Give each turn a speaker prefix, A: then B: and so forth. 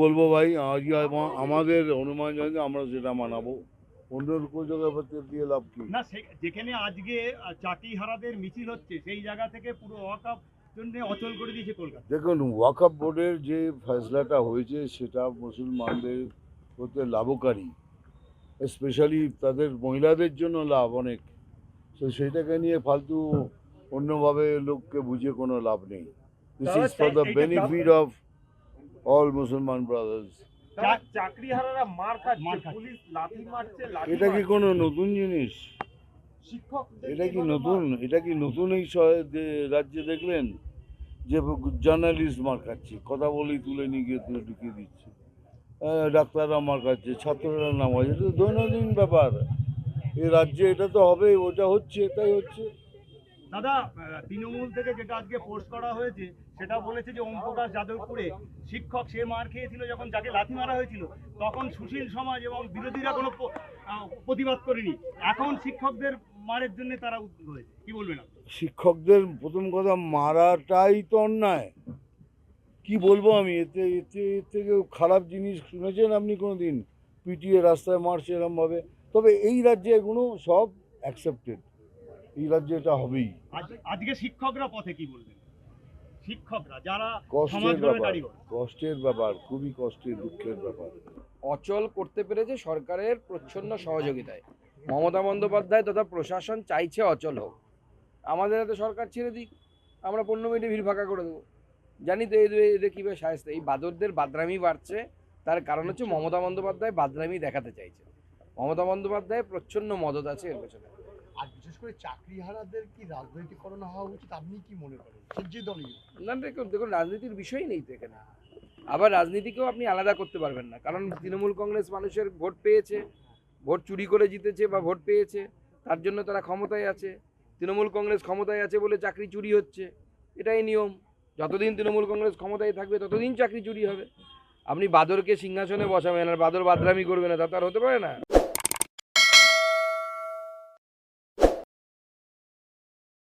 A: বলব ভাই আজ আমাদের হনুমান জয়ন্তী আমরা যেটা মানাবো। অন্য কোনো জায়গায় দিয়ে লাভ কি?
B: না যেখানে আজকে মিছিল হচ্ছে সেই জায়গা থেকে পুরো ওয়াকআপ জন্য অচল করে দিয়েছে কলকাতা।
A: দেখুন ওয়াকআপ বোর্ডের যে ফয়সলাটা হয়েছে সেটা মুসলমানদের লাভকারী। স্পেশালি তাদের মহিলাদের জন্য লাভ অনেক। তো সেইটাকে নিয়ে ফালতু অন্যভাবে লোককে বুঝিয়ে কোনো লাভ নেই। This is for the benefit of all মুসলমান ব্রাদার্স
C: মার
B: মার
C: খাচ্ছে
B: খাচ্ছে।
C: পুলিশ লাঠি মারছে লাঠি
A: এটা কি কোনো নতুন জিনিস? এটা কি নতুন? এটা কি নতুন এই রাজ্যে দেখলেন? যে জার্নালিস্ট মার খাচ্ছে কথা বলেই তুলে নিয়ে গিয়ে তুলে ঢুকিয়ে দিচ্ছে। ডাক্তাররা মার খাচ্ছে ছাত্ররা নাম আছে এটা তো দৈনন্দিন ব্যাপার। এই রাজ্যে এটা তো হবে ওটা হচ্ছে এটাই হচ্ছে।
B: দাদা তৃণমূল থেকে যেটা আজকে পোস্ট করা হয়েছে, সেটা বলেছে যে ওম প্রকাশ যাদবপুরে শিক্ষক সে মার খেয়েছিল যখন যাকে লাথি মারা হয়েছিল, তখন সুশীল সমাজ এবং বিরোধীরা কোনো প্রতিবাদ করেনি। এখন শিক্ষকদের মারের জন্য তারা হয়েছে। কি বলবেন
A: শিক্ষকদের প্রথম কথা, মারাটাই তো অন্যায়। কি বলব আমি? এতে এতে, এর থেকে খারাপ জিনিস শুনেছেন আপনি কোনো দিন পিটিএ রাস্তায় মারছে এরমভাবে। তবে এই রাজ্যে এগুলো সব অ্যাকসেপ্টেড এই রাজ্যে এটা হবেই।
B: আজকে শিক্ষকরা পথে কি বলবেন? শিক্ষকরা যারা
A: কষ্টের ব্যাপার কষ্টের ব্যাপার খুবই কষ্টের দুঃখের ব্যাপার।
D: অচল করতে পেরেছে সরকারের প্রচ্ছন্ন সহযোগিতায়। মমতা বন্দ্যোপাধ্যায় তথা প্রশাসন চাইছে অচল হোক। আমাদের হাতে সরকার ছেড়ে দিক আমরা পনেরো মিনিটে ভিড় ফাঁকা করে দেবো। জানি তো এদের এদের কীভাবে সাহায্য এই বাদরদের বাদরামি বাড়ছে তার কারণ হচ্ছে মমতা বন্দ্যোপাধ্যায় বাদরামি দেখাতে চাইছে। মমতা বন্দ্যোপাধ্যায় প্রচ্ছন্ন মদত আছে এর পেছনে।
E: আর বিশেষ করে চাকরিহারাদের কি রাজনৈতিকরণ হওয়া উচিত? আপনি কি মনে করেন? যে দলীয়
D: না, দেখুন দেখুন, রাজনীতির বিষয় নেই তো এখানে। আবার রাজনীতিকেও আপনি আলাদা করতে পারবেন না, কারণ তৃণমূল কংগ্রেস মানুষের ভোট পেয়েছে, ভোট চুরি করে জিতেছে বা ভোট পেয়েছে, তার জন্য তারা ক্ষমতায় আছে। তৃণমূল কংগ্রেস ক্ষমতায় আছে বলে চাকরি চুরি হচ্ছে, এটাই নিয়ম। যতদিন তৃণমূল কংগ্রেস ক্ষমতায় থাকবে, ততদিন চাকরি চুরি হবে। আপনি বাদরকে সিংহাসনে বসাবেন, আর বাদর বাদরামি করবে না, তা তো আর হতে পারে না।